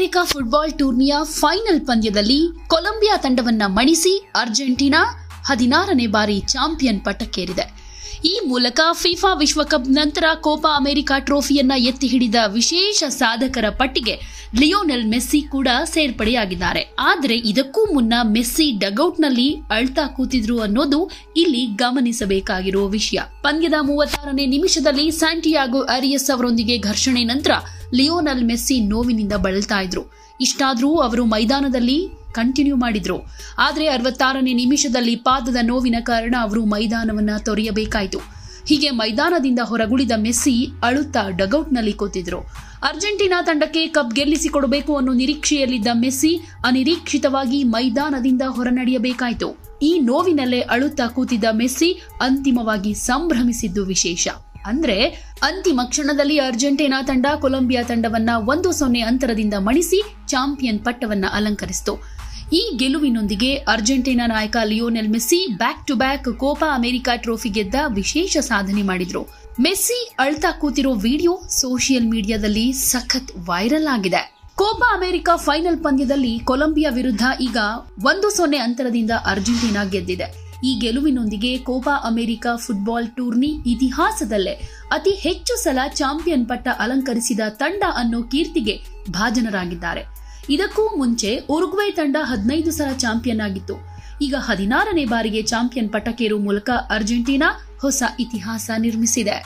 America football ಟೂರ್ನಿಯ final ಪಂದ್ಯದಲ್ಲಿ Colombia ತಂಡವನ್ನ ಮಣಿಸಿ ಅರ್ಜೆಂಟೀನಾ ಹದಿನಾರನೇ ಬಾರಿ ಚಾಂಪಿಯನ್ ಪಟ್ಟಕ್ಕೇರಿದೆ. ಈ ಮೂಲಕ ಫಿಫಾ ವಿಶ್ವಕಪ್ ನಂತರ ಕೋಪಾ ಅಮೆರಿಕಾ ಟ್ರೋಫಿಯನ್ನ ಎತ್ತಿ ಹಿಡಿದ ವಿಶೇಷ ಸಾಧಕರ ಪಟ್ಟಿಗೆ ಲಿಯೋನೆಲ್ ಮೆಸ್ಸಿ ಕೂಡ ಸೇರ್ಪಡೆಯಾಗಿದ್ದಾರೆ. ಆದರೆ ಇದಕ್ಕೂ ಮುನ್ನ ಮೆಸ್ಸಿ ಡಗೌಟ್ನಲ್ಲಿ ಅಳ್ತಾ ಕೂತಿದ್ರು ಅನ್ನೋದು ಇಲ್ಲಿ ಗಮನಿಸಬೇಕಾಗಿರುವ ವಿಷಯ. ಪಂದ್ಯದ ಮೂವತ್ತಾರನೇ ನಿಮಿಷದಲ್ಲಿ ಸ್ಯಾಂಟಿಯಾಗೋ ಅರಿಯಸ್ ಅವರೊಂದಿಗೆ ಘರ್ಷಣೆ ನಂತರ ಲಿಯೋನಲ್ ಮೆಸ್ಸಿ ನೋವಿನಿಂದ ಬಳಲ್ತಾ ಇದ್ರು. ಇಷ್ಟಾದರೂ ಅವರು ಮೈದಾನದಲ್ಲಿ ಕಂಟಿನ್ಯೂ ಮಾಡಿದ್ರು. ಆದರೆ ಅರವತ್ತಾರನೇ ನಿಮಿಷದಲ್ಲಿ ಪಾದದ ನೋವಿನ ಕಾರಣ ಅವರು ಮೈದಾನವನ್ನ ತೊರೆಯಬೇಕಾಯಿತು. ಹೀಗೆ ಮೈದಾನದಿಂದ ಹೊರಗುಳಿದ ಮೆಸ್ಸಿ ಅಳುತ್ತಾ ಡಗೌಟ್ನಲ್ಲಿ ಕೂತಿದ್ರು. ಅರ್ಜೆಂಟೀನಾ ತಂಡಕ್ಕೆ ಕಪ್ ಗೆಲ್ಲಿಸಿಕೊಡಬೇಕು ಅನ್ನೋ ನಿರೀಕ್ಷೆಯಲ್ಲಿದ್ದ ಮೆಸ್ಸಿ ಅನಿರೀಕ್ಷಿತವಾಗಿ ಮೈದಾನದಿಂದ ಹೊರನಡೆಯಬೇಕಾಯಿತು. ಈ ನೋವಿನಲ್ಲೇ ಅಳುತ್ತಾ ಕೂತಿದ್ದ ಮೆಸ್ಸಿ ಅಂತಿಮವಾಗಿ ಸಂಭ್ರಮಿಸಿದ್ದು ವಿಶೇಷ. ಅಂದ್ರೆ ಅಂತಿಮ ಕ್ಷಣದಲ್ಲಿ ಅರ್ಜೆಂಟೀನಾ ತಂಡ ಕೊಲಂಬಿಯಾ ತಂಡವನ್ನ ಒಂದು ಸೊನ್ನೆ ಅಂತರದಿಂದ ಮಣಿಸಿ ಚಾಂಪಿಯನ್ ಪಟ್ಟವನ್ನ ಅಲಂಕರಿಸಿತು. ಈ ಗೆಲುವಿನೊಂದಿಗೆ ಅರ್ಜೆಂಟೀನಾ ನಾಯಕ Lionel Messi back to back Copa America trophy ಗೆದ್ದ ವಿಶೇಷ ಸಾಧನೆ ಮಾಡಿದ್ರು. ಮೆಸ್ಸಿ ಅಳ್ತಾ ಕೂತಿರೋ ವಿಡಿಯೋ ಸೋಷಿಯಲ್ ಮೀಡಿಯಾದಲ್ಲಿ ಸಖತ್ ವೈರಲ್ ಆಗಿದೆ. ಕೋಪಾ ಅಮೆರಿಕ ಫೈನಲ್ ಪಂದ್ಯದಲ್ಲಿ ಕೊಲಂಬಿಯಾ ವಿರುದ್ಧ ಈಗ ಒಂದು ಸೊನ್ನೆ ಅಂತರದಿಂದ ಅರ್ಜೆಂಟೀನಾ ಗೆದ್ದಿದೆ. ಈ ಗೆಲುವಿನೊಂದಿಗೆ ಕೋಪಾ ಅಮೆರಿಕ ಫುಟ್ಬಾಲ್ ಟೂರ್ನಿ ಇತಿಹಾಸದಲ್ಲೇ ಅತಿ ಹೆಚ್ಚು ಸಲ ಚಾಂಪಿಯನ್ ಪಟ್ಟ ಅಲಂಕರಿಸಿದ ತಂಡ ಅನ್ನೋ ಕೀರ್ತಿಗೆ ಭಾಜನರಾಗಿದ್ದಾರೆ. ಇದಕ್ಕೂ ಮುಂಚೆ ಉರುಗ್ವೆ ತಂಡ ಹದಿನೈದು ಸಲ ಚಾಂಪಿಯನ್ ಆಗಿತ್ತು. ಈಗ ಹದಿನಾರನೇ ಬಾರಿಗೆ ಚಾಂಪಿಯನ್ ಪಟಕೇರು ಮೂಲಕ ಅರ್ಜೆಂಟೀನಾ ಹೊಸ ಇತಿಹಾಸ ನಿರ್ಮಿಸಿದೆ.